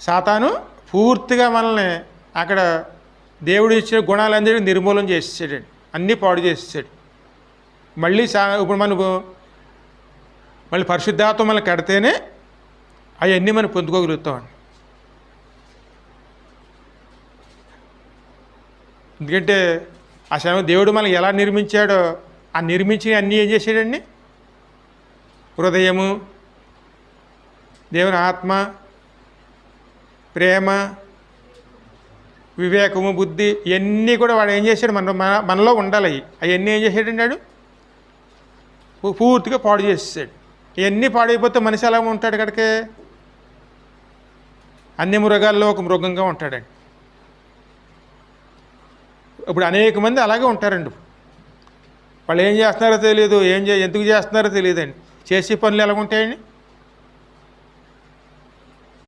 సాతాను పూర్తిగా మనల్ని అక్కడ దేవుడు ఇచ్చిన గుణాలందరినీ నిర్మూలన చేసేసాడండి అన్నీ పాడు చేసేసాడు. మళ్ళీ సా ఇప్పుడు మనకు మళ్ళీ పరిశుద్ధాత్మ మనం కడితేనే అవన్నీ మనం పొందుకోగలుగుతామండి ఎందుకంటే ఆ సమయం దేవుడు మనకి ఎలా నిర్మించాడో ఆ నిర్మించి అన్నీ ఏం చేశాడండి? హృదయము దేవుని ఆత్మ ప్రేమ వివేకము బుద్ధి ఇవన్నీ కూడా వాడు ఏం చేశాడు? మన మన- మనలో ఉండాలి. అవన్నీ ఏం చేశాడండి వాడు పూర్తిగా పాడు చేసేసాడు. ఇవన్నీ పాడైపోతే మనిషి ఎలా ఉంటాడు కనుకే అన్ని మృగాల్లో ఒక మృగంగా ఉంటాడండి ఇప్పుడు అనేక మంది అలాగే ఉంటారండి. వాళ్ళు ఏం చేస్తున్నారో తెలియదు ఏం చే ఎందుకు చేస్తున్నారో తెలియదండి. చేసే పనులు ఎలా ఉంటాయండి?